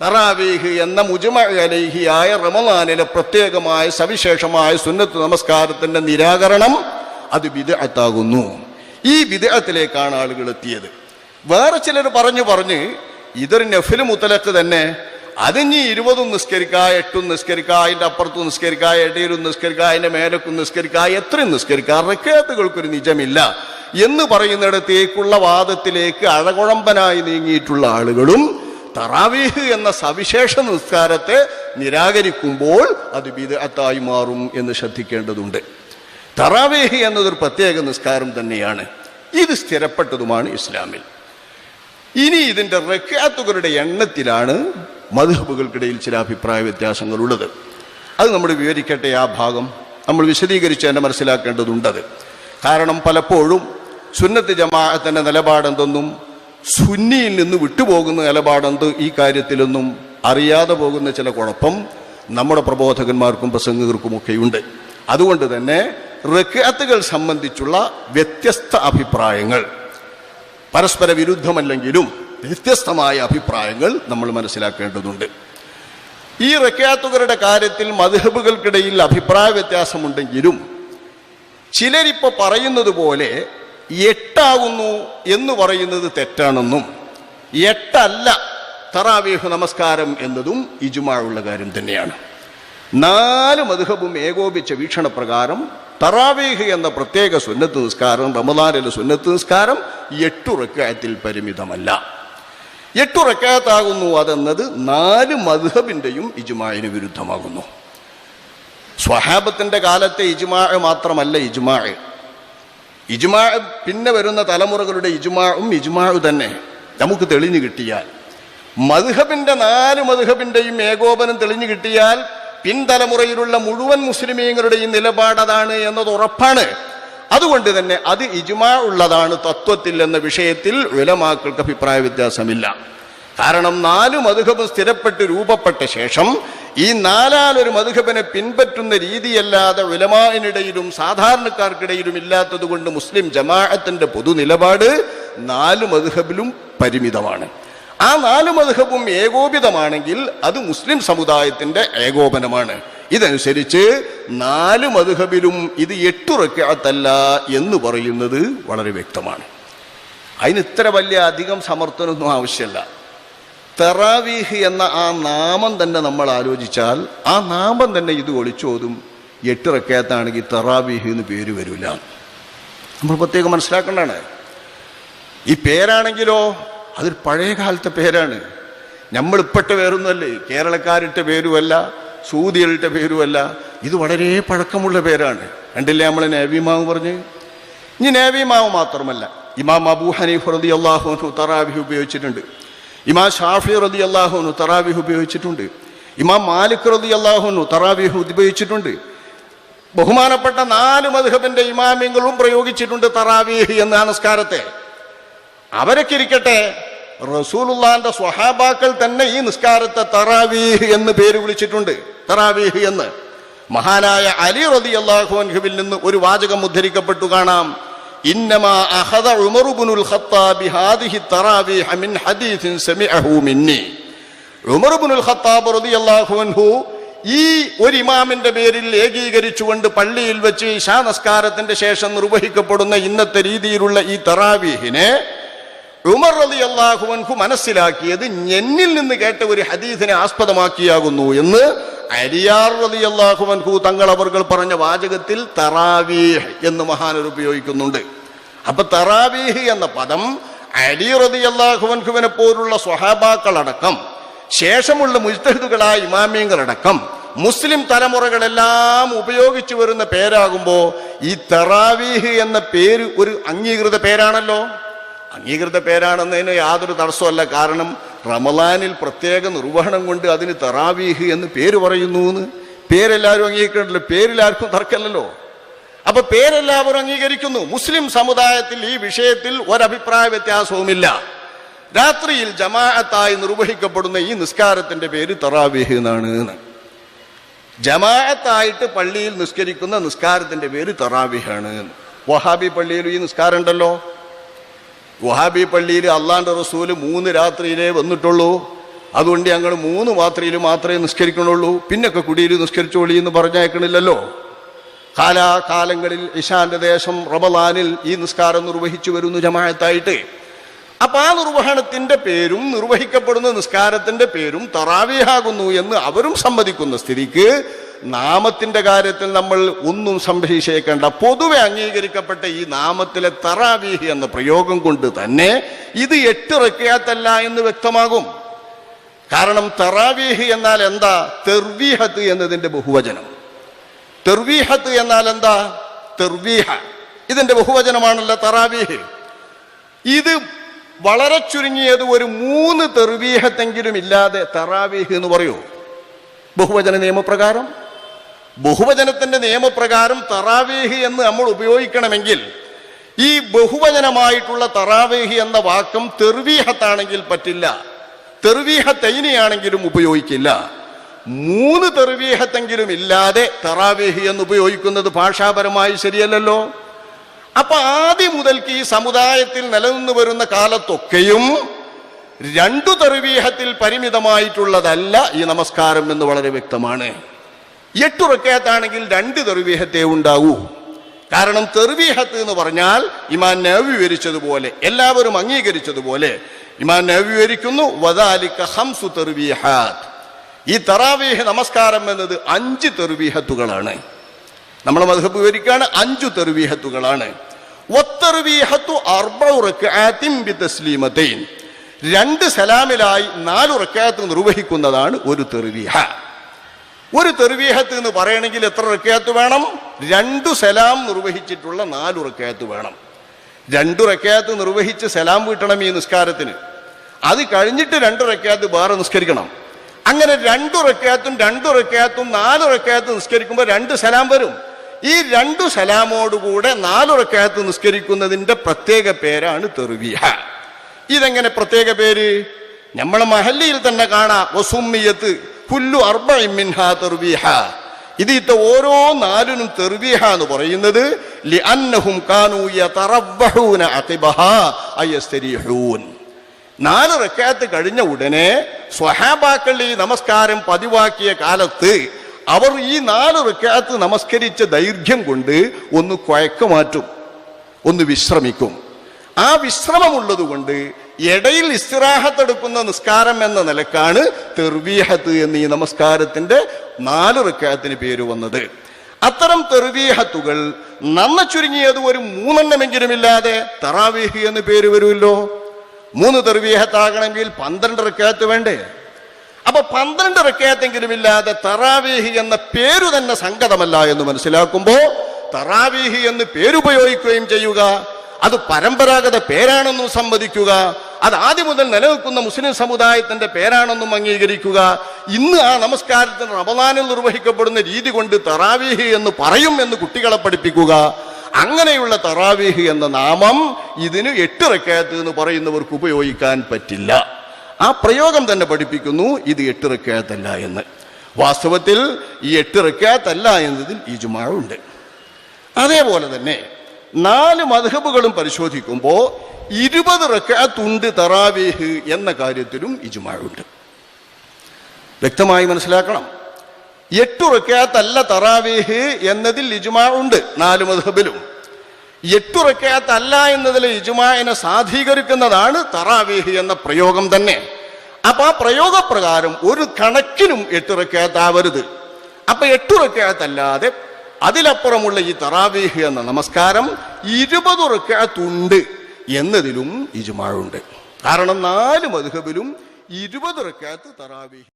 തറാവീഹ് എന്ന മുജുമലഹിയായ റമദാനിലെ പ്രത്യേകമായ സവിശേഷമായ സുന്നത്ത് നമസ്കാരത്തിന്റെ നിരാകരണം അത് വിദഗത്താകുന്നു ഈ വിദഗ്ധത്തിലേക്കാണ് ആളുകൾ എത്തിയത്. വേറെ ചിലർ പറഞ്ഞു പറഞ്ഞ് ഇതൊരു നഫിൽ മുത്തലക്ക് തന്നെ. അതിഞ്ഞി ഇരുപതും നിസ്കരിക്കുക എട്ടും നിസ്കരിക്കുക അതിന്റെ അപ്പുറത്തും നിസ്കരിക്കുക ഇടയിലും നിസ്കരിക്കുക അതിന്റെ മേലക്കും നിസ്കരിക്കുക എത്രയും നിസ്കരിക്കുക റെക്കേത്തുകൾക്കൊരു നിജമില്ല എന്ന് പറയുന്നിടത്തേക്കുള്ള വാദത്തിലേക്ക് അഴകുഴമ്പനായി നീങ്ങിയിട്ടുള്ള ആളുകളും തറാവീഹ് എന്ന സവിശേഷ നിസ്കാരത്തെ നിരാകരിക്കുമ്പോൾ അത് ബിദഅത്തായി മാറും എന്ന് ശ്രദ്ധിക്കേണ്ടതുണ്ട്. തറാവീഹ് എന്നതൊരു പ്രത്യേക നിസ്കാരം തന്നെയാണ്. ഇത് സ്ഥിരപ്പെട്ടതുമാണ് ഇസ്ലാമിൽ. ഇനി ഇതിന്റെ റക്കാത്തുകളുടെ എണ്ണത്തിലാണ് മധുഹബുകൾക്കിടയിൽ ചില അഭിപ്രായ വ്യത്യാസങ്ങളുള്ളത്. അത് നമ്മൾ വിവരിക്കട്ടെ ആ ഭാഗം. നമ്മൾ വിശദീകരിച്ച് തന്നെ മനസ്സിലാക്കേണ്ടതുണ്ടത് കാരണം പലപ്പോഴും സുന്നത്ത് ജമാഅത്തിന്റെ നിലപാടെന്തെന്നും സുന്നിയിൽ നിന്ന് വിട്ടുപോകുന്ന നിലപാടെന്ത്? ഈ കാര്യത്തിലൊന്നും അറിയാതെ പോകുന്ന ചില കുഴപ്പം നമ്മുടെ പ്രബോധകന്മാർക്കും പ്രസംഗകർക്കുമൊക്കെയുണ്ട്. അതുകൊണ്ട് തന്നെ റക്കാത്തുകൾ സംബന്ധിച്ചുള്ള വ്യത്യസ്ത അഭിപ്രായങ്ങൾ പരസ്പര വിരുദ്ധമല്ലെങ്കിലും വ്യത്യസ്തമായ അഭിപ്രായങ്ങൾ നമ്മൾ മനസ്സിലാക്കേണ്ടതുണ്ട്. ഈ റക്കാത്തുകളുടെ കാര്യത്തിൽ മധുഹബുകൾക്കിടയിൽ അഭിപ്രായ വ്യത്യാസമുണ്ടെങ്കിലും ചിലരിപ്പോൾ പറയുന്നത് പോലെ എട്ടാകുന്നു എന്ന് പറയുന്നത് തെറ്റാണെന്നും എട്ടല്ല തറാവീഹ് നമസ്കാരം എന്നതും ഇജുമായുള്ള കാര്യം തന്നെയാണ്. നാല് മധുഹബും ഏകോപിച്ച വീക്ഷണപ്രകാരം തറാവീഹ് എന്ന പ്രത്യേക സുന്നത്ത് നിസ്കാരം റമദാനിലെ സുന്നത്ത് നിസ്കാരം എട്ടു റക്കായത്തിൽ പരിമിതമല്ല. എട്ടു റക്കാത്താകുന്നു അതെന്നത് നാല് മധുഹബിന്റെയും ഇജുമായിന് വിരുദ്ധമാകുന്നു. സ്വഹാബത്തിന്റെ കാലത്തെ ഇജുമാ മാത്രമല്ല ഇജുമാ ഇജുമാ പിന്നെ വരുന്ന തലമുറകളുടെ ഇജുമാവും ഇജുമാവ് തന്നെ. നമുക്ക് തെളിഞ്ഞു കിട്ടിയാൽ. മധുഹബിന്റെ നാല് മധുഹബിന്റെയും ഏകോപനം തെളിഞ്ഞു കിട്ടിയാൽ പിൻതലമുറയിലുള്ള മുഴുവൻ മുസ്ലിമീങ്ങളുടെയും നിലപാടതാണ് എന്നത് ഉറപ്പാണ്. അതുകൊണ്ട് തന്നെ അത് ഇജുമാ ഉള്ളതാണ് തത്വത്തിൽ എന്ന വിഷയത്തിൽ വിലമാക്കൾക്ക് അഭിപ്രായ വ്യത്യാസമില്ല. കാരണം നാല് മധുഹബ് സ്ഥിരപ്പെട്ട് രൂപപ്പെട്ട ശേഷം ഈ നാലാലൊരു മധുഹബിനെ പിൻപറ്റുന്ന രീതിയല്ലാതെ വിലമാനിടയിലും സാധാരണക്കാർക്കിടയിലും ഇല്ലാത്തത് കൊണ്ട് മുസ്ലിം ജമാഅത്തിന്റെ പൊതു നിലപാട് നാല് മധുഹബിലും പരിമിതമാണ്. ആ നാല് മധുഹബും ഏകോപിതമാണെങ്കിൽ അത് മുസ്ലിം സമുദായത്തിന്റെ ഏകോപനമാണ്. ഇതനുസരിച്ച് നാല് മധുഹബിലും ഇത് എട്ടുറക്കാത്തല്ല എന്ന് പറയുന്നത് വളരെ വ്യക്തമാണ്. അതിന് ഇത്ര വലിയ അധികം സമർത്ഥനമൊന്നും ആവശ്യമല്ല. തെറാവീഹ് എന്ന ആ നാമം തന്നെ നമ്മൾ ആലോചിച്ചാൽ ആ നാമം തന്നെ ഇത് ഒളിച്ചോതും. എട്ട് റക്കയത്താണെങ്കിൽ തെറാവീഹ് എന്ന് പേര് വരില്ല നമ്മൾ പ്രത്യേകം മനസ്സിലാക്കേണ്ടതാണ്. ഈ പേരാണെങ്കിലോ അതൊരു പഴയ കാലത്തെ പേരാണ്. നമ്മളിപ്പെട്ട പേരൊന്നുമല്ലേ? കേരളക്കാരിട്ട പേരുമല്ല സൂതികളുടെ പേരുമല്ല. ഇത് വളരെ പഴക്കമുള്ള പേരാണ്. കണ്ടില്ലേ നമ്മൾ നേവിമാവ് പറഞ്ഞ്? ഇനി നേവിമാവ് മാത്രമല്ല. ഇമാം അബൂ ഹനീഫ് അള്ളാഹു തറാബി ഉപയോഗിച്ചിട്ടുണ്ട്. ഇമാം ഷാഫി റതി അള്ളാഹുനു തറാവിഹ് ഉപയോഗിച്ചിട്ടുണ്ട്. ഇമാം മാലിക് റതി അള്ളാഹുനു തറാവിഹ് ഉപയോഗിച്ചിട്ടുണ്ട്. ബഹുമാനപ്പെട്ട നാല് മധുഹബിന്റെ ഇമാമിങ്ങളും പ്രയോഗിച്ചിട്ടുണ്ട് തറാവീഹ് എന്ന നിസ്കാരത്തെ അവരൊക്കെ ഇരിക്കട്ടെ റസൂലുള്ളാന്റെ സ്വഹാബാക്കൾ തന്നെ ഈ നിസ്കാരത്തെ തറാവീഹ് എന്ന് പേര് വിളിച്ചിട്ടുണ്ട്. തറാവീഹ് എന്ന്. മഹാനായ അലി റതി അൻഹുവിൽ നിന്ന് ഒരു വാചകം ഉദ്ധരിക്കപ്പെട്ടു കാണാം. ഈ ഒരു ഇമാമിന്റെ പേരിൽ ഏകീകരിച്ചുകൊണ്ട് പള്ളിയിൽ വെച്ച് ഇശാ നമസ്കാരത്തിന്റെ ശേഷം നിർവഹിക്കപ്പെടുന്ന ഇന്നത്തെ രീതിയിലുള്ള ഈ തറാവീഹിനെ ഉമർ റലി അള്ളാഹുവൻഹു മനസ്സിലാക്കിയത് എന്നിൽ നിന്ന് കേട്ട ഒരു ഹദീസിനെ ആസ്പദമാക്കിയാകുന്നു എന്ന് അരിയാർ റതി അള്ളാഹുവൻഹു തങ്ങൾ അവർകൾ പറഞ്ഞ വാചകത്തിൽ തറാവീഹ് എന്ന് മഹാനർ ഉപയോഗിക്കുന്നുണ്ട്. അപ്പൊ തറാവീഹ് എന്ന പദം അലി റതി അള്ളാഹുവൻഹുവിനെ പോലുള്ള സ്വഹാബാക്കളടക്കം ശേഷമുള്ള മുജ്തഹിദുകളായ ഇമാമിയങ്ങളടക്കം മുസ്ലിം തലമുറകളെല്ലാം ഉപയോഗിച്ചു വരുന്ന പേരാകുമ്പോൾ ഈ തറാവീഹ് എന്ന പേര് ഒരു അംഗീകൃത പേരാണല്ലോ. അംഗീകൃത പേരാണെന്നതിന് യാതൊരു തടസ്സമല്ല കാരണം റമലാനിൽ പ്രത്യേക നിർവഹണം കൊണ്ട് അതിന് തറാവീഹ് എന്ന് പേര് പറയുന്നു എന്ന് പേരെല്ലാവരും അംഗീകരിക്കണല്ലോ പേരിലാർക്കും തർക്കമല്ലല്ലോ അപ്പൊ പേരെല്ലാവരും അംഗീകരിക്കുന്നു. മുസ്ലിം സമുദായത്തിൽ ഈ വിഷയത്തിൽ ഒരഭിപ്രായ വ്യത്യാസവുമില്ല. രാത്രിയിൽ ജമാഅത്തായി നിർവഹിക്കപ്പെടുന്ന ഈ നിസ്കാരത്തിന്റെ പേര് തറാവീഹ് എന്നാണ്. എന്ന്. ജമാഅത്തായിട്ട് പള്ളിയിൽ നിസ്കരിക്കുന്ന നിസ്കാരത്തിന്റെ പേര് തറാവീഹാണ്. വഹാബി പള്ളിയിൽ ഈ നിസ്കാരം ഉണ്ടല്ലോ വഹാബി പള്ളിയിൽ അള്ളാന്റെ റസൂൽ മൂന്ന് രാത്രിയിലേ വന്നിട്ടുള്ളൂ. അതുകൊണ്ട് ഞങ്ങൾ മൂന്ന് മാത്രയിൽ മാത്രമേ നിസ്കരിക്കണുള്ളൂ. പിന്നൊക്കെ കുടിയിൽ നിസ്കരിച്ചോളി എന്ന് പറഞ്ഞയക്കണില്ലല്ലോ. കാലാകാലങ്ങളിൽ ഇഷാന്റെ ദേശം റമലാനിൽ ഈ നിസ്കാരം നിർവഹിച്ചു വരുന്നു ജമാഅത്തായിട്ട്. അപ്പൊ ആ നിർവഹണത്തിന്റെ പേരും നിർവഹിക്കപ്പെടുന്ന നിസ്കാരത്തിന്റെ പേരും തറാവിയാകുന്നു എന്ന് അവരും സമ്മതിക്കുന്ന സ്ഥിതിക്ക് നാമത്തിന്റെ കാര്യത്തിൽ നമ്മൾ ഒന്നും സംശയിച്ചേക്കേണ്ട. പൊതുവെ അംഗീകരിക്കപ്പെട്ട ഈ നാമത്തിലെ തറാവീഹി എന്ന പ്രയോഗം കൊണ്ട് തന്നെ ഇത് എട്ട് റക്കയാത്തല്ല എന്ന് വ്യക്തമാകും. കാരണം തറാവീഹി എന്നാൽ എന്താ? തെർവീഹത്ത് എന്നതിന്റെ ബഹുവചനം. തെർവീഹത്ത് എന്നാൽ എന്താ? തെർവീഹ. ഇതിന്റെ ബഹുവചനമാണല്ലോ തറാവീഹ്. ഇത് വളരെ ചുരുങ്ങിയത് ഒരു മൂന്ന് തെർവീഹത്തെങ്കിലും ഇല്ലാതെ തറാവീഹ് എന്ന് പറയൂ. ബഹുവചന നിയമപ്രകാരം ബഹുവചനത്തിന്റെ നിയമപ്രകാരം തറാവേഹി എന്ന് നമ്മൾ ഉപയോഗിക്കണമെങ്കിൽ ഈ ബഹുവചനമായിട്ടുള്ള തറാവേഹി എന്ന വാക്കം തെർവീഹത്താണെങ്കിൽ പറ്റില്ല. തെർവീഹ തൈനിയാണെങ്കിലും ഉപയോഗിക്കില്ല. മൂന്ന് തെർവീഹത്തെങ്കിലും ഇല്ലാതെ തറാവേഹി എന്ന് ഉപയോഗിക്കുന്നത് ഭാഷാപരമായി ശരിയല്ലല്ലോ? അപ്പൊ ആദ്യം മുതൽക്ക് ഈ സമുദായത്തിൽ നിലനിന്ന് വരുന്ന കാലത്തൊക്കെയും രണ്ടു തെർവീഹത്തിൽ പരിമിതമായിട്ടുള്ളതല്ല ഈ നമസ്കാരം എന്ന് വളരെ വ്യക്തമാണ്. എട്ടുറക്കയത്താണെങ്കിൽ രണ്ട് തെർവീഹത്തെ ഉണ്ടാവൂ. കാരണം തെർവീഹത്ത് എന്ന് പറഞ്ഞാൽ ഇമാൻ നബി വിവരിച്ചതുപോലെ എല്ലാവരും അംഗീകരിച്ചതുപോലെ. ഇമാൻ നബി വിവരിക്കുന്നു ഹംസു തെർവീഹാത്ത് ഈ തറാവീഹ് നമസ്കാരം എന്നത് അഞ്ച് തെർവീഹത്തുകളാണ് നമ്മൾ മധുബ് വിവരിക്കുകയാണ് അഞ്ചു ബിതസ്ലീമതൈൻ. രണ്ട് സലാമിലായി നാലു റക്അത്ത് നിർവഹിക്കുന്നതാണ് ഒരു തെർവീഹ ഒരു തെറിവീഹത്ത് എന്ന് പറയണമെങ്കിൽ എത്ര റക്കയത്ത് വേണം? രണ്ടു സലാം നിർവഹിച്ചിട്ടുള്ള നാല് റക്കയത്ത് വേണം. രണ്ടു റക്കയത്ത് നിർവഹിച്ച് സലാം വീട്ടണം ഈ നിസ്കാരത്തിന്. അത് കഴിഞ്ഞിട്ട് രണ്ട് റക്കയത്ത് വേറെ നിസ്കരിക്കണം. അങ്ങനെ രണ്ടു റക്കയത്തും രണ്ടു റക്കയത്തും നാല് റക്കയത്ത് നിസ്കരിക്കുമ്പോൾ രണ്ട് സലാം വരും. ഈ രണ്ടു സലാമോടുകൂടെ നാലു റക്കയത്ത് നിസ്കരിക്കുന്നതിന്റെ പ്രത്യേക പേരാണ് തെറുവിയ ഇതെങ്ങനെ പ്രത്യേക പേര്? നമ്മളെ മഹല്ലിയിൽ തന്നെ കാണാം. വസുമ്മിയത്ത്. കുല്ലു മിൻഹാ തെർവീഹ. ഇത് ഇത്ത ഓരോ നാലിനും തെർവീഹ എന്ന് പറയുന്നത് ലിഅന്നഹും കാനൂ യതറബ്ബഹൂന അഖിബഹാ അയസ്തരീഹൂൻ നാല് റക്കാത്ത് കഴിഞ്ഞ ഉടനെ സ്വഹാബാക്കൾ ഈ നമസ്കാരം പതിവാക്കിയ കാലത്ത് അവർ ഈ നാല് റക്കാത്ത് നമസ്കരിച്ച ദൈർഘ്യം കൊണ്ട് ഒന്ന് കുഴക്കമാറ്റും ഒന്ന് വിശ്രമിക്കും. ആ വിശ്രമമുള്ളത് കൊണ്ട് ഇടയിൽ ഇസ്തിറാഹത്തെടുക്കുന്ന നിസ്കാരം എന്ന നിലക്കാണ് തെർവീഹത്ത് എന്ന് ഈ നമസ്കാരത്തിന്റെ നാല് റിക്കാത്തിന് പേര് വന്നത്. അത്തരം തെർവീഹത്തുകൾ നന്ന ചുരുങ്ങിയത് ഒരു മൂന്നെണ്ണമെങ്കിലും ഇല്ലാതെ തറാവീഹ് എന്ന് പേര് വരുമല്ലോ. മൂന്ന് തെർവീഹത്താകണമെങ്കിൽ പന്ത്രണ്ട് റിക്കാത്ത് വേണ്ടേ? അപ്പൊ പന്ത്രണ്ട് റക്കാത്തെങ്കിലും ഇല്ലാതെ തറാവീഹ് എന്ന പേരു തന്നെ സംഗതമല്ല എന്ന് മനസ്സിലാക്കുമ്പോൾ തറാവീഹ് എന്ന് പേരുപയോഗിക്കുകയും ചെയ്യുക. അത് പരമ്പരാഗത പേരാണെന്നും സമ്മതിക്കുക. അത് ആദ്യം മുതൽ നിലനിൽക്കുന്ന മുസ്ലിം സമുദായത്തിന്റെ പേരാണെന്നും അംഗീകരിക്കുക. ഇന്ന് ആ നമസ്കാരത്തിന് റമദാനിൽ നിർവഹിക്കപ്പെടുന്ന രീതി കൊണ്ട് തറാവീഹ് എന്ന് പറയും എന്ന് കുട്ടികളെ പഠിപ്പിക്കുക. അങ്ങനെയുള്ള തറാവീഹ് എന്ന നാമം ഇതിന് എട്ട് റക്കാത്ത് എന്ന് പറയുന്നവർക്ക് ഉപയോഗിക്കാൻ പറ്റില്ല. ആ പ്രയോഗം തന്നെ പഠിപ്പിക്കുന്നു ഇത് എട്ട് റക്കാത്തല്ല എന്ന്. വാസ്തവത്തിൽ ഈ എട്ട് റക്കാത്തല്ല എന്നതിൽ ഈ ഇജുമാവുണ്ട് അതേപോലെ തന്നെ നാല് മധുബുകളും പരിശോധിക്കുമ്പോൾ ഇരുപത് റക്കാത്തുണ്ട് തറാവേഹ് എന്ന കാര്യത്തിലും ഇജുമാഴുണ്ട്. വ്യക്തമായി മനസ്സിലാക്കണം. എട്ടു റക്കാത്തല്ല തറാവേഹ് എന്നതിൽ ഇജുമാ ഉണ്ട് നാല് മധബിലും എട്ടു റക്കാത്തല്ല എന്നതിൽ ഇജുമാനെ സാധീകരിക്കുന്നതാണ് തറാവേഹ് എന്ന പ്രയോഗം തന്നെ. അപ്പൊ ആ പ്രയോഗപ്രകാരം ഒരു കണക്കിനും എട്ട് റക്കാത്താവരുത് അപ്പൊ എട്ടു റക്കാത്തല്ലാതെ അതിലപ്പുറമുള്ള ഈ തറാവേഹ് എന്ന നമസ്കാരം ഇരുപത് റക്കാത്തുണ്ട് എന്നതിലും ഇജുമാഴുണ്ട് കാരണം നാല് മധുഹബിലും ഇരുപത് റക്കാത്ത് തറാവീഹ്.